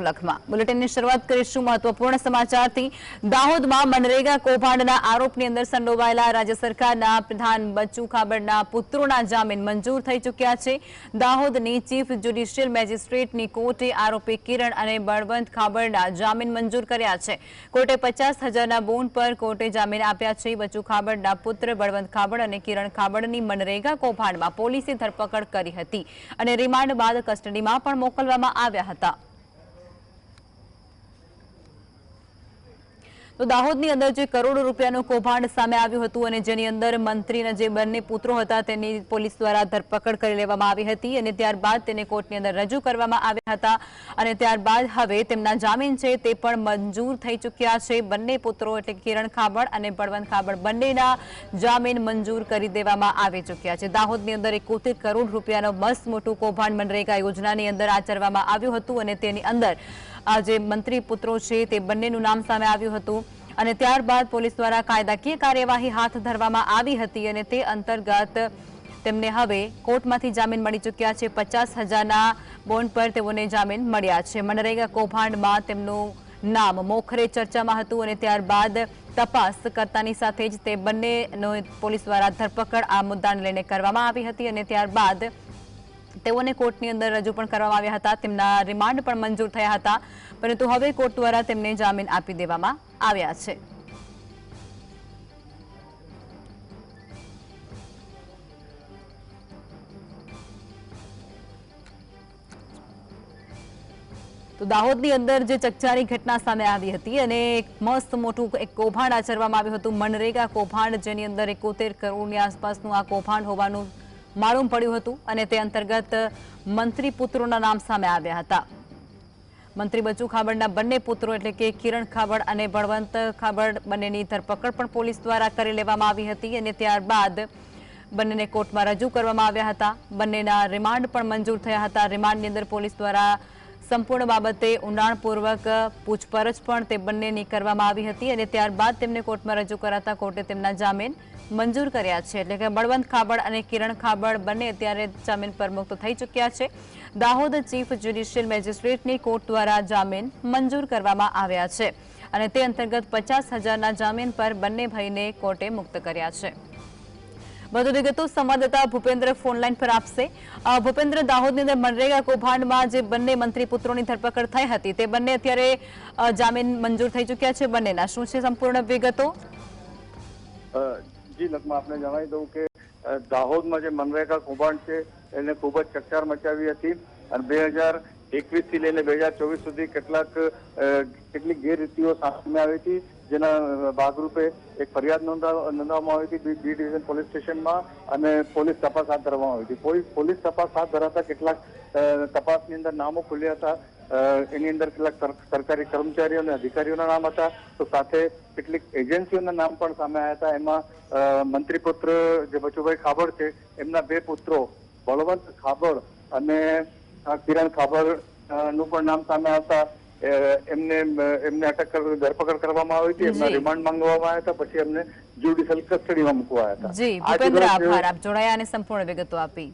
મંજૂર બળવંત ખાબડના જામીન મંજૂર કર્યા છે. કોર્ટે પચાસ હજારના બોન્ડ પર કોર્ટે જામીન આપ્યા છે. બચ્ચુ ખાબડના પુત્ર બળવંત ખાબડ અને કિરણ ખાબડની મનરેગા કૌભાંડમાં પોલીસે ધરપકડ કરી હતી અને રિમાન્ડ બાદ કસ્ટડીમાં પણ મોકલવામાં આવ્યા હતા. તો દાહોદની અંદર જે કરોડો રૂપિયાનું કૌભાંડ સામે આવ્યું હતું અને જેની અંદર મંત્રીના જે બંને પુત્રો હતા તેની પોલીસ દ્વારા ધરપકડ કરી લેવામાં આવી હતી અને ત્યારબાદ તેને કોર્ટની અંદર રજૂ કરવામાં આવ્યા હતા અને ત્યારબાદ હવે તેમના જામીન છે તે પણ મંજૂર થઈ ચૂક્યા છે. બંને પુત્રો એટલે કિરણ ખાબડ અને બળવંત ખાબડ બંનેના જામીન મંજૂર કરી દેવામાં આવી ચૂક્યા છે. દાહોદની અંદર એકોતેર કરોડ રૂપિયાનો મસ્ત મોટું કૌભાંડ મનરેગા યોજનાની અંદર આચરવામાં આવ્યું હતું અને તેની અંદર આ જે મંત્રી પુત્રો છે તે બંનેનું નામ સામે આવ્યું હતું. અને ત્યારબાદ પોલીસ દ્વારા કાયદાકીય કાર્યવાહી હાથ ધરવામાં આવી હતી અને તે અંતર્ગત તેમને હવે કોર્ટમાંથી જામીન મળી ચૂક્યા છે. પચાસ હજારના બોન્ડ પર તેઓને જામીન મળ્યા છે. મનરેગા કૌભાંડમાં તેમનું નામ મોખરે ચર્ચામાં હતું અને ત્યારબાદ તપાસ કરતાની સાથે જ તે બંનેનો પોલીસ દ્વારા ધરપકડ આ મુદ્દાને લઈને કરવામાં આવી હતી અને ત્યારબાદ તેઓને કોર્ટની અંદર રજૂ પણ કરવામાં આવ્યા હતા. તેમના રિમાન્ડ પણ મંજૂર થયા હતા. પરંતુ હવે કોર્ટ દ્વારા તેમને જામીન આપી દેવામાં આવ્યા છે. તો દાહોદની અંદર જે ચકચારી ઘટના સામે આવી હતી અને એક મસ્ત મોટું એક કૌભાંડ આચરવામાં આવ્યું હતું. મનરેગા કૌભાંડ, જેની અંદર એકોતેર કરોડની આસપાસનું આ કૌભાંડ હોવાનું માલુમ પડ્યું હતું અને તે અંતર્ગત મંત્રી પુત્રોના નામ સામે આવ્યા હતા. મંત્રી બચુ ખાબડના બંને પુત્રો એટલે કે કિરણ ખાબડ અને બળવંત ખાબડ બંનેની ધરપકડ પણ પોલીસ દ્વારા કરી લેવામાં આવી હતી અને ત્યારબાદ બંનેને કોર્ટમાં રજૂ કરવામાં આવ્યા હતા. બંનેના રિમાન્ડ પણ મંજૂર થયા હતા. રિમાન્ડની અંદર પોલીસ દ્વારા સંપૂર્ણ બાબતે ઊંડાણપૂર્વક પૂછપરછ પણ તે બંનેની કરવામાં આવી હતી અને ત્યારબાદ તેમને કોર્ટમાં રજૂ કરાતા કોર્ટે તેમના જામીન મંજૂર કર્યા છે. એટલે કે બળવંત ખાબડ અને કિરણ ખાબડ બંને અત્યારે જામીન પર મુક્ત થઈ ચૂક્યા છે. દાહોદ ચીફ જ્યુડિશિયલ મેજિસ્ટ્રેટની કોર્ટ દ્વારા જામીન મંજૂર કરવામાં આવ્યા છે અને તે અંતર્ગત પચાસ હજારના જામીન પર બંને ભાઈને કોર્ટે મુક્ત કર્યા છે. વધુ વિગતો સંવાદદાતા ભૂપેન્દ્ર ફોનલાઈન પર આપશે. ભૂપેન્દ્ર, દાહોદની અંદર મનરેગા કૌભાંડમાં જે બંને મંત્રી પુત્રોની ધરપકડ થઈ હતી, તે બંને અત્યારે જામીન મંજૂર થઈ ચૂક્યા છે. બંનેના શું છે સંપૂર્ણ વિગતો? જી લગમાં આપને જણાવી દઉં કે દાહોદમાં જે મનરેગા કૌભાંડ છે, એને ખૂબ જ ચકચાર મચાવી હતી અને બે હજાર એકવીસથી લઈને બે હજાર ચોવીસ સુધી કેટલાક કેટલીક ગેરરીતિઓ સામે આવી હતી. જેના ભાગરૂપે એક ફરિયાદ નોંધા- નોંધવામાં આવી હતી બી ડિવિઝન પોલીસ સ્ટેશનમાં અને પોલીસ તપાસ હાથ ધરવામાં આવી હતી. પોલીસ પોલીસ તપાસ હાથ ધરાતા કેટલાક તપાસની અંદર નામો ખુલ્યા હતા. એની અંદર કેટલાક સરકારી કર્મચારીઓ અને અધિકારીઓના નામ હતા. તો સાથે કેટલીક એજન્સીઓના નામ પણ સામે આવ્યા હતા. એમાં મંત્રીપુત્ર મંત્રી પુત્ર જે બચુભાઈ ખાબડ છે, એમના બે પુત્રો, બળવંત ખાબડ અને કિરણ ખાબડનું પણ નામ સામે આવતા એમને એમને અટક ધરપકડ કરવામાં આવી હતી એમના રિમાન્ડ માંગવામાં આવ્યા હતા પછી એમને જ્યુડિશિયલ કસ્ટડીમાં મૂકવા હતા. જી ભૂપેન્દ્ર આભાર. આપ જોડાયા અને સંપૂર્ણ વિગતો આપી.